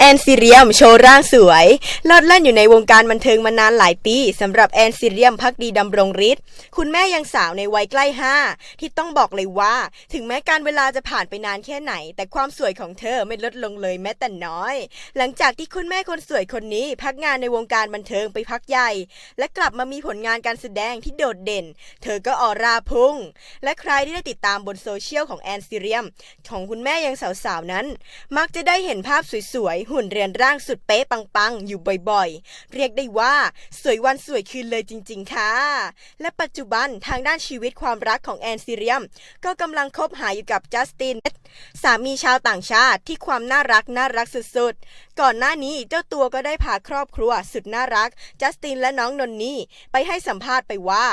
แอนซิเรียมโชว์ร่างสวยเลิศเล่นอยู่ในวงการบันเทิงมานานหลายปีสำหรับแอนซิเรียมพักดีดำรงฤทธิ์คุณแม่ยังสาวในวัยใกล้ห้าที่ต้องบอกเลยว่า ถึงแม้การเวลาจะผ่านไปนานแค่ไหน แต่ความสวยของเธอไม่ลดลงเลยแม้แต่น้อย หลังจากที่คุณแม่คนสวยคนนี้พักงานในวงการบันเทิงไปพักใหญ่ และกลับมามีผลงานการแสดงที่โดดเด่น เธอก็ออร่าพุ่ง และใครที่ได้ติดตามบนโซเชียลของแอนซิเรียมของคุณแม่ยังสาวๆนั้น มักจะได้เห็นภาพสวยหุ่นเรียนร่างสุดเป๊ะปังๆ อยู่บ่อยๆ เรียกได้ว่า สวยวันสวยคืนเลยจริงๆ ค่ะ และปัจจุบันทางด้านชีวิตความรักของแอนซิเรียม ก็กำลังคบหาอยู่กับจัสติน สามีชาวต่างชาติที่ความน่ารักน่ารักสุดๆ ก่อนหน้านี้เจ้าตัวก็ได้พาครอบครัวสุดน่ารัก จัสตินและน้องนนนี่ไปให้สัมภาษณ์ไปว่า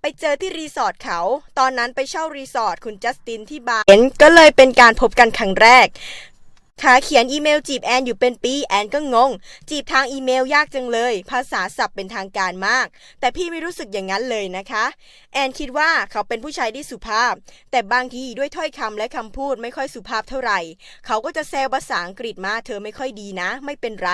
ไปเจอที่รีสอร์ทเขา ตอนนั้นไปเช่ารีสอร์ทคุณจัสตินที่บาร์เห็นก็เลยเป็นการพบกันครั้งแรก ขาเขียนอีเมลจีบแอนอยู่เป็นปีแอนก็งง จีบทางอีเมลยากจังเลย ภาษาศัพท์เป็นทางการมาก แต่พี่ไม่รู้สึกอย่างนั้นเลยนะคะ แอนคิดว่าเขาเป็นผู้ชายที่สุภาพ แต่บางทีด้วยถ้อยคำและคำพูดไม่ค่อยสุภาพเท่าไหร่ เขาก็จะแซวภาษาอังกฤษมาเธอไม่ค่อยดีนะ ไม่เป็นไร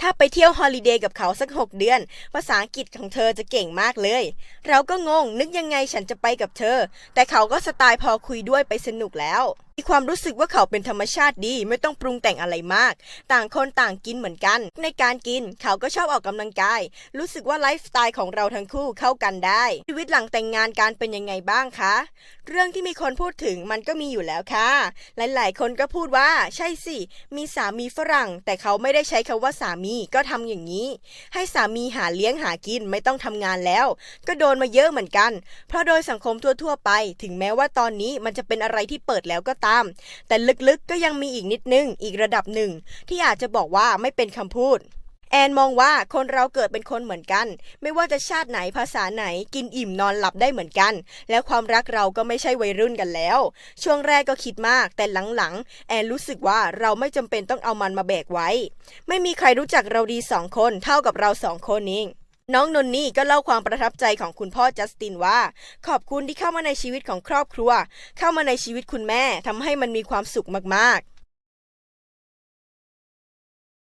ถ้าไปเที่ยวฮอลิเดย์กับเขาสัก 6 เดือน ภาษาอังกฤษของเธอจะเก่งมากเลย เราก็งงนึกยังไงฉันจะไปกับเธอ แต่เขาก็สไตล์พอคุยด้วยไปสนุกแล้ว มีความรู้สึกว่าเขาเป็นธรรมชาติดีไม่ต้องปรุงแต่งอะไรมาก ต่างคนต่างกินเหมือนกัน ในการกินเขาก็ชอบออกกำลังกาย รู้สึกว่าไลฟ์สไตล์ของเราทั้งคู่เข้ากันได้ ชีวิตหลังแต่งงานการเป็นยังไงบ้างคะ เรื่องที่มีคนพูดถึงมันก็มีอยู่แล้วค่ะ หลาย ๆ คนก็พูดว่า ใช่สิ มีสามีฝรั่ง แต่เขาไม่ได้ใช้คำว่าสามีก็ทำอย่างนี้ ให้สามีหาเลี้ยงหากินไม่ต้องทำงานแล้ว ก็โดนมาเยอะเหมือนกัน เพราะโดยสังคมทั่วๆไป ถึงแม้ว่าตอนนี้มันจะเป็นอะไรที่เปิดแล้วก็ตาม แต่ลึกๆก็ยังมีอีกนิดนึงอีกระดับหนึ่ง ที่อาจจะบอกว่าไม่เป็นคำพูด แอนมองว่าคนเราเกิดเป็นคนเหมือนกัน ไม่ว่าจะชาติไหนภาษาไหนกินอิ่มนอนหลับได้เหมือนกัน แล้วความรักเราก็ไม่ใช่วัยรุ่นกันแล้ว ช่วงแรกก็คิดมาก แต่หลังๆ แอนรู้สึกว่าเราไม่จำเป็นต้องเอามันมาแบกไว้ ไม่มีใครรู้จักเราดีสองคนเท่ากับเราสองคนเองน้องนนนี่ก็เล่าความประทับใจของคุณพ่อจัสตินว่า ขอบคุณที่เข้ามาในชีวิตของครอบครัว เข้ามาในชีวิตคุณแม่ทำให้มันมีความสุขมากๆ